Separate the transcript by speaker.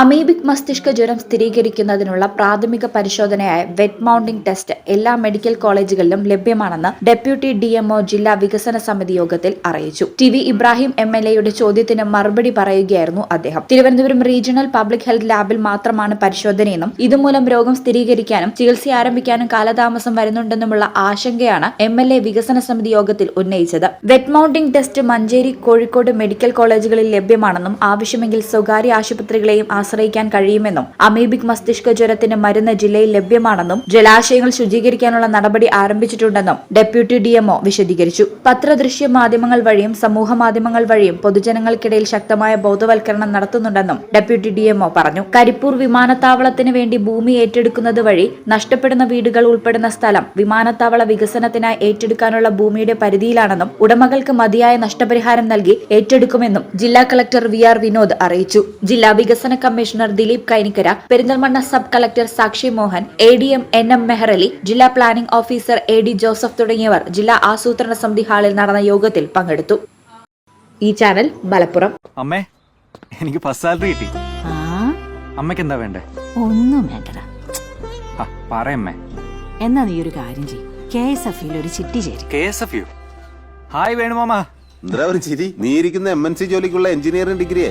Speaker 1: Amoebic മസ്തിഷ്ക ജ്വരം സ്ഥിരീകരിക്കുന്നതിനുള്ള പ്രാഥമിക പരിശോധനയായ വെറ്റ് മൗണ്ടിംഗ് ടെസ്റ്റ് എല്ലാ മെഡിക്കൽ കോളേജുകളിലും ലഭ്യമാണെന്ന് ഡെപ്യൂട്ടി ഡിഎംഒ ജില്ലാ വികസന സമിതി യോഗത്തിൽ അറിയിച്ചു. T V Ibrahim M L എയുടെ ചോദ്യത്തിന് മറുപടി പറയുകയായിരുന്നു അദ്ദേഹം. തിരുവനന്തപുരം റീജിയണൽ പബ്ലിക് ഹെൽത്ത് ലാബിൽ മാത്രമാണ് പരിശോധനയെന്നും ഇതുമൂലം രോഗം സ്ഥിരീകരിക്കാനും ചികിത്സ ആരംഭിക്കാനും കാലതാമസം വരുന്നുണ്ടെന്നുമുള്ള ആശങ്കയാണ് എം എൽ എ വികസന സമിതി യോഗത്തിൽ ഉന്നയിച്ചത്. Wet mounting test Manjeri Kozhikode medical കോളേജുകളിൽ ലഭ്യമാണെന്നും ആവശ്യമെങ്കിൽ സ്വകാര്യ ആശുപത്രികളെയും ആശ്രയിക്കാൻ കഴിയുമെന്നും അമീബിക് മസ്തിഷ്ക ജ്വരത്തിന് മരുന്ന് ജില്ലയിൽ ലഭ്യമാണെന്നും ജലാശയങ്ങൾ ശുചീകരിക്കാനുള്ള നടപടി ആരംഭിച്ചിട്ടുണ്ടെന്നും ഡെപ്യൂട്ടി ഡിഎംഒ വിശദീകരിച്ചു. പത്രദൃശ്യ മാധ്യമങ്ങൾ വഴിയും സമൂഹ മാധ്യമങ്ങൾ വഴിയും പൊതുജനങ്ങൾക്കിടയിൽ ശക്തമായ ബോധവൽക്കരണം നടത്തുന്നുണ്ടെന്നും ഡെപ്യൂട്ടി ഡിഎംഒ പറഞ്ഞു. കരിപ്പൂർ വിമാനത്താവളത്തിന് വേണ്ടി ഭൂമി ഏറ്റെടുക്കുന്നത് വഴി നഷ്ടപ്പെടുന്ന വീടുകൾ ഉൾപ്പെടുന്ന സ്ഥലം വിമാനത്താവള വികസനത്തിനായി ഏറ്റെടുക്കാനുള്ള ഭൂമിയുടെ പരിധിയിലാണെന്നും ഉടമകൾക്ക് മതിയായ നഷ്ടപരിഹാരം നൽകി ഏറ്റെടുക്കുമെന്നും ജില്ലാ കളക്ടർ വി ആർ വിനോദ് അറിയിച്ചു. ജില്ലാ വികസന commissioner Dileep Kainikkara Perinthalmanna sub collector Sakshi Mohan A D M N M Mehrali ജില്ലാ planning officer A D Joseph തുടങ്ങിയവർ ജില്ലാ ആസൂത്രണ സമിതി ഹാളിൽ നടന്ന യോഗത്തിൽ പങ്കെടുത്തു. ഈ ചാനൽ മലപ്പുറം.
Speaker 2: അമ്മേ എനിക്ക് ഫസ്റ്റ് സാലറി കിട്ടി.
Speaker 3: ആ?
Speaker 2: അമ്മയ്ക്ക് എന്താ വേണ്ടേ?
Speaker 3: ഒന്നും വേണ്ടടാ.
Speaker 2: പറയമ്മേ
Speaker 3: എന്നാ നീ ഒരു കാര്യം ചെയ് കെ എസ് എഫ് ഒരു ചിട്ടി ചേരി.
Speaker 2: കെ എസ് എഫ് യു. ഹായ് വേണുമാമ.
Speaker 4: എന്താ ഒരു ചിരി? നീ ഇരിക്കുന്ന എം എൻ സി ജോലിക്കുള്ള എഞ്ചിനീയറിംഗ് ഡിഗ്രിയെ